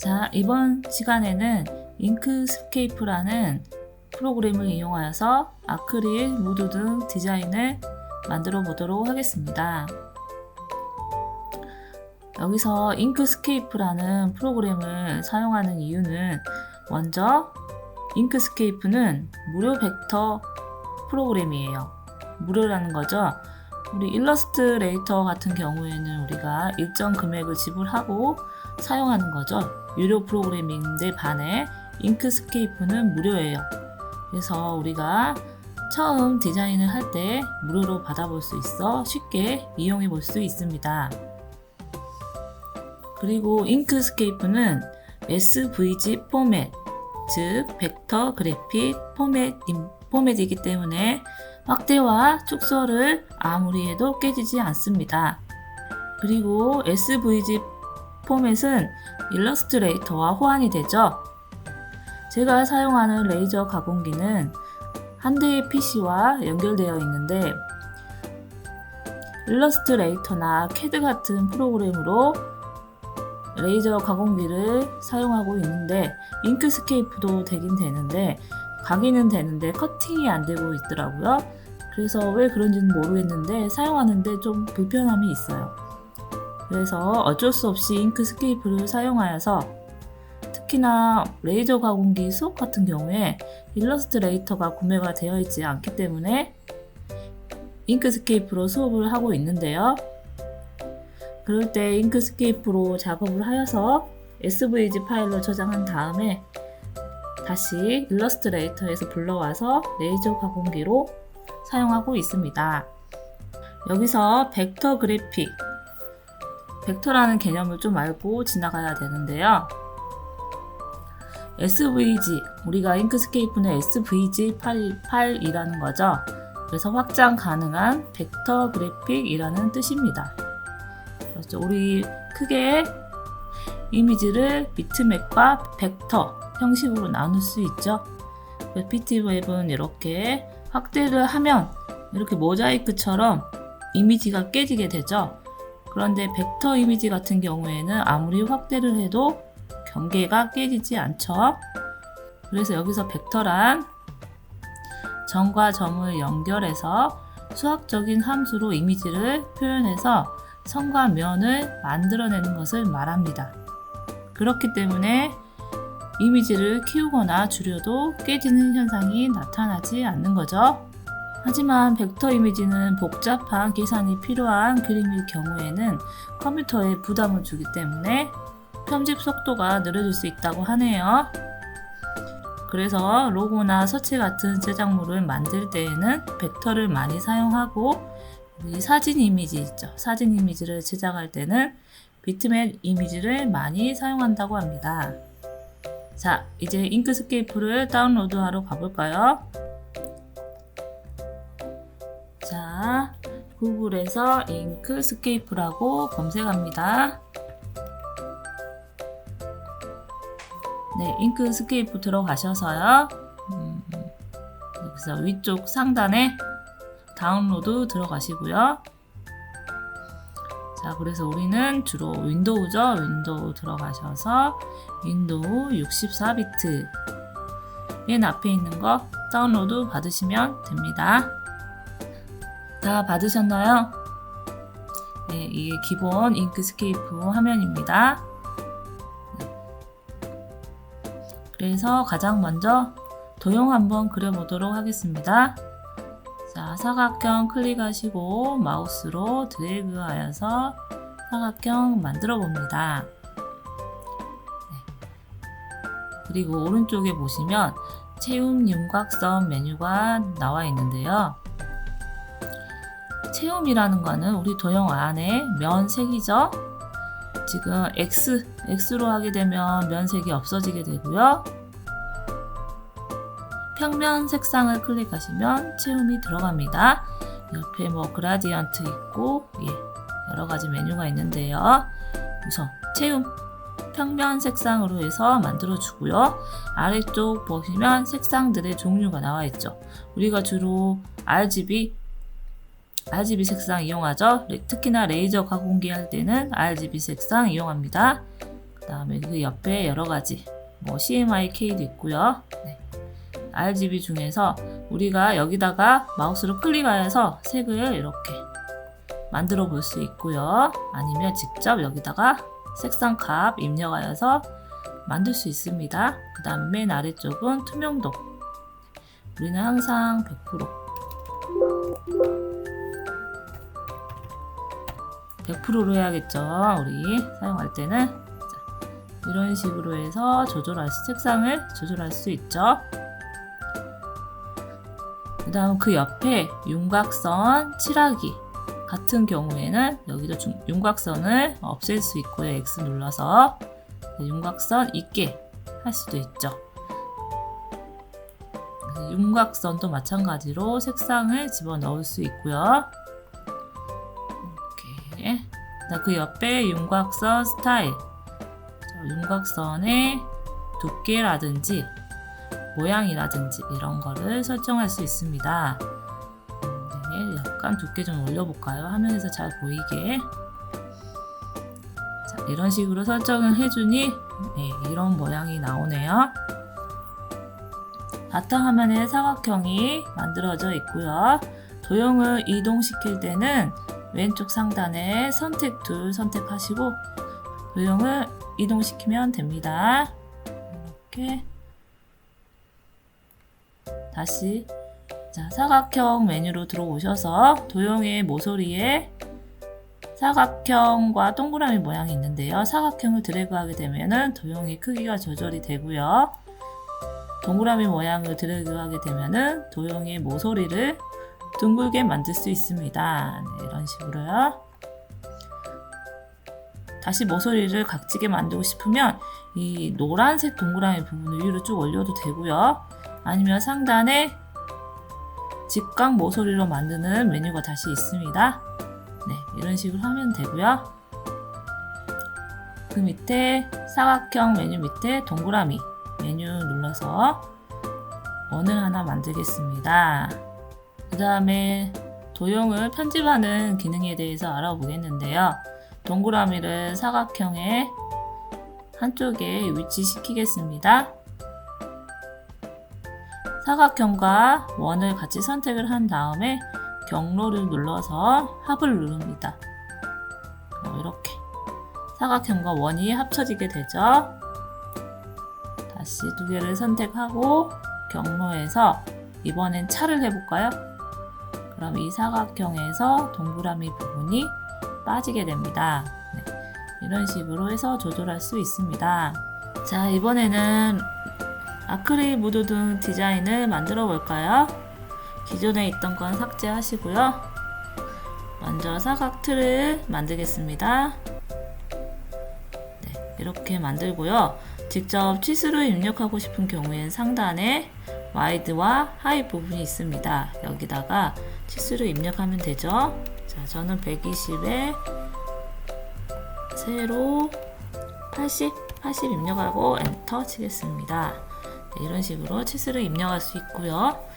자, 이번 시간에는 잉크스케이프라는 프로그램을 이용하여서 아크릴, 무드 등 디자인을 만들어 보도록 하겠습니다. 여기서 잉크스케이프라는 프로그램을 사용하는 이유는 먼저 잉크스케이프는 무료 벡터 프로그램이에요. 무료라는 거죠. 우리 일러스트레이터 같은 경우에는 우리가 일정 금액을 지불하고 사용하는 거죠. 유료 프로그램인데 반해 잉크스케이프는 무료예요. 그래서 우리가 처음 디자인을 할 때 무료로 받아볼 수 있어 쉽게 이용해 볼 수 있습니다. 그리고 잉크스케이프는 SVG 포맷, 즉 벡터 그래픽 포맷, 포맷이기 때문에 확대와 축소를 아무리 해도 깨지지 않습니다. 그리고 SVG 포맷은 일러스트레이터와 호환이 되죠. 제가 사용하는 레이저 가공기는 한 대의 PC와 연결되어 있는데 일러스트레이터나 캐드 같은 프로그램으로 레이저 가공기를 사용하고 있는데 잉크스케이프도 되긴 되는데 각인은 되는데 커팅이 안 되고 있더라고요. 그래서 왜 그런지는 모르겠는데 사용하는데 좀 불편함이 있어요. 그래서 어쩔 수 없이 잉크스케이프를 사용하여서 특히나 레이저 가공기 수업 같은 경우에 일러스트레이터가 구매가 되어 있지 않기 때문에 잉크스케이프로 수업을 하고 있는데요. 그럴 때 잉크스케이프로 작업을 하여서 SVG 파일로 저장한 다음에 다시 일러스트레이터에서 불러와서 레이저 가공기로 사용하고 있습니다. 여기서 벡터 그래픽, 벡터라는 개념을 좀 알고 지나가야 되는데요. SVG, 우리가 잉크스케이프는 SVG 파일이라는 거죠. 그래서 확장 가능한 벡터 그래픽이라는 뜻입니다. 그렇죠. 우리 크게 이미지를 비트맵과 벡터 형식으로 나눌 수 있죠. PT웹은 이렇게 확대를 하면 이렇게 모자이크처럼 이미지가 깨지게 되죠. 그런데 벡터 이미지 같은 경우에는 아무리 확대를 해도 경계가 깨지지 않죠. 그래서 여기서 벡터란 점과 점을 연결해서 수학적인 함수로 이미지를 표현해서 선과 면을 만들어내는 것을 말합니다. 그렇기 때문에 이미지를 키우거나 줄여도 깨지는 현상이 나타나지 않는 거죠. 하지만 벡터 이미지는 복잡한 계산이 필요한 그림일 경우에는 컴퓨터에 부담을 주기 때문에 편집 속도가 느려질 수 있다고 하네요. 그래서 로고나 서체 같은 제작물을 만들 때에는 벡터를 많이 사용하고 이 사진 이미지 있죠. 사진 이미지를 제작할 때는 비트맵 이미지를 많이 사용한다고 합니다. 자, 이제 잉크스케이프를 다운로드하러 가볼까요? 구글에서 잉크스케이프라고 검색합니다. 네, 잉크스케이프 들어가셔서요. 음, 여기서 위쪽 상단에 다운로드 들어가시고요. 자, 그래서 우리는 주로 윈도우죠. 윈도우 들어가셔서 윈도우 64비트 맨 앞에 있는 거 다운로드 받으시면 됩니다. 다 받으셨나요? 네, 이게 기본 잉크스케이프 화면입니다. 그래서 가장 먼저 도형 한번 그려보도록 하겠습니다. 자, 사각형 클릭하시고 마우스로 드래그 하여서 사각형 만들어 봅니다. 네. 그리고 오른쪽에 보시면 채움 윤곽선 메뉴가 나와 있는데요. 채움이라는 거는 우리 도형 안에 면색이죠. 지금 X, X로 하게 되면 면색이 없어지게 되고요. 평면 색상을 클릭하시면 채움이 들어갑니다. 옆에 뭐 그라디언트 있고 예, 여러 가지 메뉴가 있는데요. 우선 채움 평면 색상으로 해서 만들어 주고요. 아래쪽 보시면 색상들의 종류가 나와 있죠. 우리가 주로 RGB RGB 색상 이용하죠. 특히나 레이저 가공기 할 때는 RGB 색상 이용합니다. 그 그다음에 그 옆에 여러 가지 뭐 CMYK도 있고요. 네. RGB 중에서 우리가 여기다가 마우스로 클릭하여서 색을 이렇게 만들어 볼 수 있고요. 아니면 직접 여기다가 색상 값 입력하여서 만들 수 있습니다. 그 다음 맨 아래쪽은 투명도. 우리는 항상 100% 100%로 해야겠죠. 우리 사용할 때는 자, 이런 식으로 해서 조절할 수, 색상을 조절할 수 있죠. 그 다음 그 옆에 윤곽선 칠하기 같은 경우에는 여기도 중- 윤곽선을 없앨 수 있고요. X 눌러서 윤곽선 있게 할 수도 있죠. 윤곽선도 마찬가지로 색상을 집어넣을 수 있고요. 그 옆에 윤곽선 스타일. 자, 윤곽선의 두께라든지 모양이라든지 이런 거를 설정할 수 있습니다. 네, 약간 두께 좀 올려볼까요? 화면에서 잘 보이게. 자, 이런 식으로 설정을 해주니 네, 이런 모양이 나오네요. 바탕화면에 사각형이 만들어져 있고요. 도형을 이동시킬 때는 왼쪽 상단에 선택 툴 선택하시고 도형을 이동시키면 됩니다. 이렇게 다시 자, 사각형 메뉴로 들어오셔서 도형의 모서리에 사각형과 동그라미 모양이 있는데요. 사각형을 드래그하게 되면은 도형의 크기가 조절이 되고요. 동그라미 모양을 드래그하게 되면은 도형의 모서리를 둥글게 만들 수 있습니다. 네, 이런 식으로요. 다시 모서리를 각지게 만들고 싶으면 이 노란색 동그라미 부분을 위로 쭉 올려도 되고요. 아니면 상단에 직각 모서리로 만드는 메뉴가 다시 있습니다. 네, 이런 식으로 하면 되고요. 그 밑에 사각형 메뉴 밑에 동그라미 메뉴 눌러서 원을 하나 만들겠습니다. 그 다음에 도형을 편집하는 기능에 대해서 알아보겠는데요. 동그라미를 사각형의 한쪽에 위치시키겠습니다. 사각형과 원을 같이 선택을 한 다음에 경로를 눌러서 합을 누릅니다. 어, 이렇게 사각형과 원이 합쳐지게 되죠. 다시 두 개를 선택하고 경로에서 이번엔 차를 해볼까요? 그럼 이 사각형에서 동그라미 부분이 빠지게 됩니다. 네, 이런 식으로 해서 조절할 수 있습니다. 자, 이번에는 아크릴 무드 등 디자인을 만들어 볼까요? 기존에 있던 건 삭제하시고요. 먼저 사각 틀을 만들겠습니다. 네, 이렇게 만들고요. 직접 치수를 입력하고 싶은 경우엔 상단에 와이드와 하이 부분이 있습니다. 여기다가 치수를 입력하면 되죠. 자, 저는 120에 세로 80, 80 입력하고 엔터 치겠습니다. 네, 이런 식으로 치수를 입력할 수 있고요.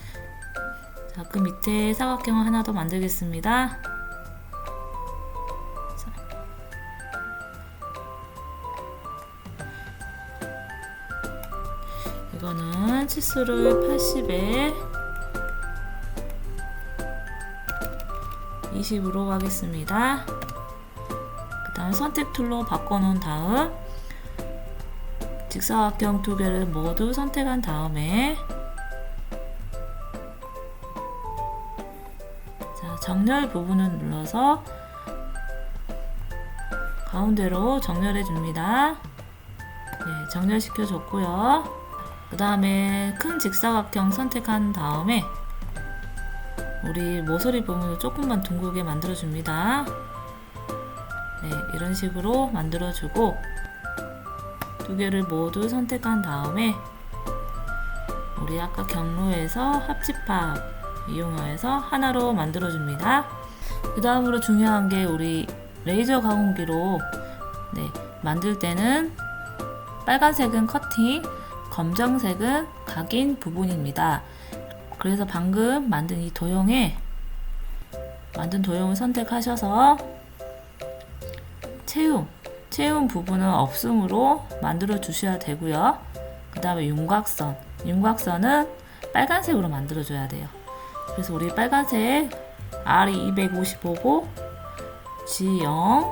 자, 그 밑에 사각형을 하나 더 만들겠습니다. 자. 이거는 치수를 80에 20으로 가겠습니다. 그 다음 선택 툴로 바꿔놓은 다음 직사각형 두 개를 모두 선택한 다음에 자, 정렬 부분을 눌러서 가운데로 정렬해 줍니다. 네, 정렬시켜 줬고요. 그 다음에 큰 직사각형 선택한 다음에 우리 모서리 부분을 조금만 둥글게 만들어 줍니다. 네, 이런 식으로 만들어 주고 두 개를 모두 선택한 다음에 우리 아까 경로에서 합집합 이용해서 하나로 만들어 줍니다. 그 다음으로 중요한 게 우리 레이저 가공기로 네, 만들 때는 빨간색은 커팅, 검정색은 각인 부분입니다. 그래서 방금 만든 이 도형에 만든 도형을 선택하셔서 채움 채운 부분은 없음으로 만들어 주셔야 되고요. 그 다음에 윤곽선. 윤곽선은 빨간색으로 만들어 줘야 돼요. 그래서 우리 빨간색 R이 255고 G 0,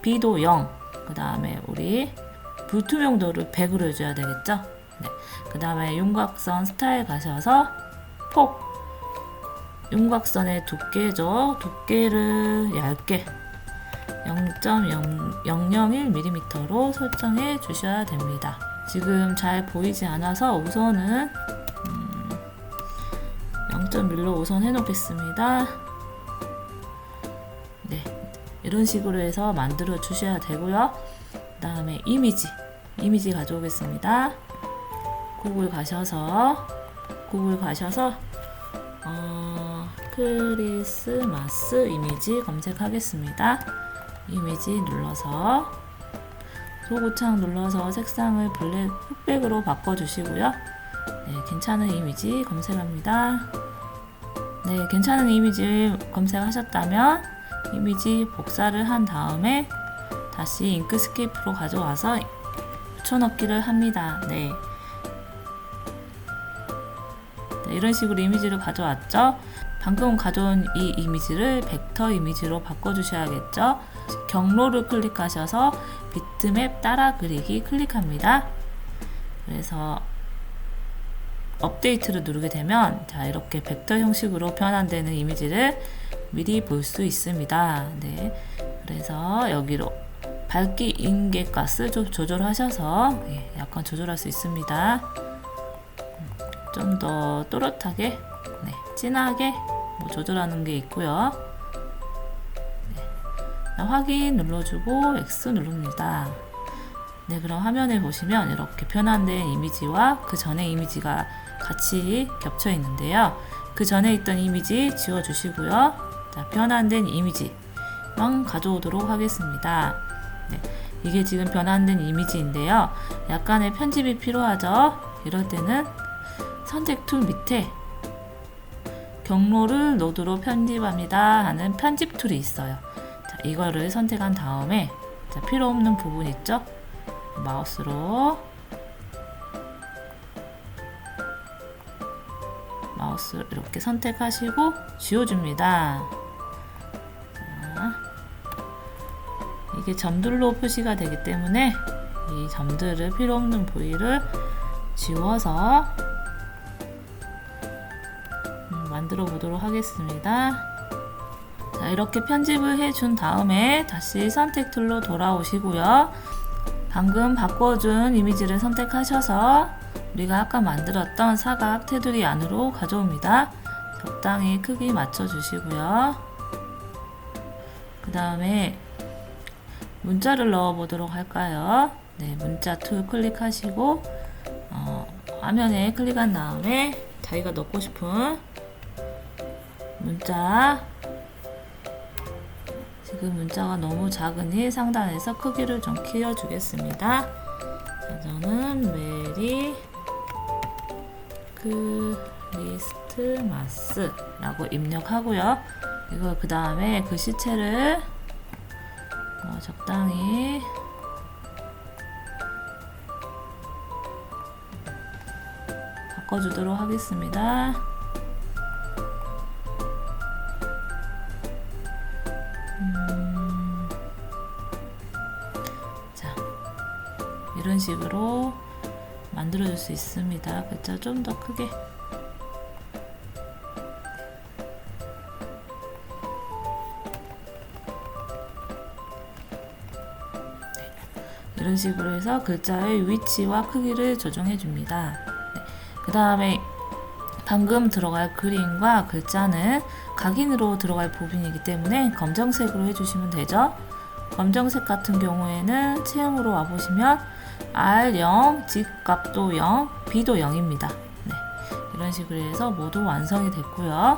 B도 0. 그 다음에 우리 불투명도를 100으로 해줘야 되겠죠? 네. 그 다음에 윤곽선 스타일 가셔서 폭. 윤곽선의 두께죠. 두께를 얇게 0.001mm로 설정해 주셔야 됩니다. 지금 잘 보이지 않아서 우선은 0.1로 우선 해놓겠습니다. 네, 이런 식으로 해서 만들어 주셔야 되고요. 그 다음에 이미지, 이미지 가져오겠습니다. 구글 가셔서 구글 가셔서 어, 크리스마스 이미지 검색하겠습니다. 이미지 눌러서 소구창 눌러서 색상을 블랙 흑백으로 바꿔주시고요. 네, 괜찮은 이미지 검색합니다. 네, 괜찮은 이미지 검색하셨다면 이미지 복사를 한 다음에 다시 잉크스케이프로 가져와서 붙여넣기를 합니다. 네. 이런 식으로 이미지를 가져왔죠. 방금 가져온 이 이미지를 벡터 이미지로 바꿔주셔야겠죠. 경로를 클릭하셔서 비트맵 따라 그리기 클릭합니다. 그래서 업데이트를 누르게 되면 자 이렇게 벡터 형식으로 변환되는 이미지를 미리 볼 수 있습니다. 네, 그래서 여기로 밝기 인계가스 좀 조절하셔서 예, 약간 조절할 수 있습니다. 좀 더 또렷하게, 네, 진하게 뭐 조절하는 게 있고요. 네, 확인 눌러주고 X 누릅니다. 네, 그럼 화면에 보시면 이렇게 변환된 이미지와 그 전의 이미지가 같이 겹쳐 있는데요. 그 전에 있던 이미지 지워주시고요. 자, 변환된 이미지만 가져오도록 하겠습니다. 네, 이게 지금 변환된 이미지인데요. 약간의 편집이 필요하죠. 이럴 때는 선택 툴 밑에 경로를 노드로 편집합니다 하는 편집 툴이 있어요. 자, 이거를 선택한 다음에 자, 필요 없는 부분 있죠? 마우스로 마우스 이렇게 선택하시고 지워줍니다. 자, 이게 점들로 표시가 되기 때문에 이 점들을 필요 없는 부위를 지워서 음, 만들어 보도록 하겠습니다. 자, 이렇게 편집을 해준 다음에 다시 선택 툴로 돌아오시고요. 방금 바꿔준 이미지를 선택하셔서 우리가 아까 만들었던 사각 테두리 안으로 가져옵니다. 적당히 크기 맞춰주시고요. 그 다음에 문자를 넣어 보도록 할까요? 네, 문자 툴 클릭하시고 어, 화면에 클릭한 다음에 자기가 넣고 싶은 문자 지금 문자가 너무 작으니 상단에서 크기를 좀 키워주겠습니다. 자, 저는 메리 크리스트마스라고 입력하고요. 이거 그 다음에 글씨체를 뭐 적당히 바꿔주도록 하겠습니다. 식으로 만들어줄 수 있습니다. 글자 좀 더 크게. 네, 이런 식으로 해서 글자의 위치와 크기를 조정해 줍니다. 네, 그 다음에 방금 들어갈 그림과 글자는 각인으로 들어갈 부분이기 때문에 검정색으로 해주시면 되죠. 검정색 같은 경우에는 체험으로 와보시면 R0, 직값도 0, B도 0입니다. 네, 이런 식으로 해서 모두 완성이 됐고요.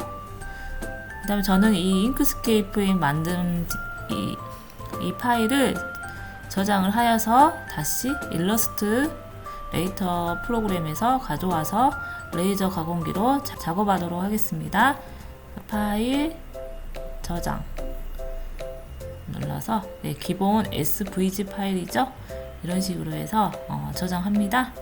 그 다음에 저는 이 잉크스케이프에 만든 이, 이 파일을 저장을 하여서 다시 일러스트 레이터 프로그램에서 가져와서 레이저 가공기로 자- 작업하도록 하겠습니다. 파일 저장 눌러서 네, 기본 SVG 파일이죠. 이런 식으로 해서 어, 저장합니다.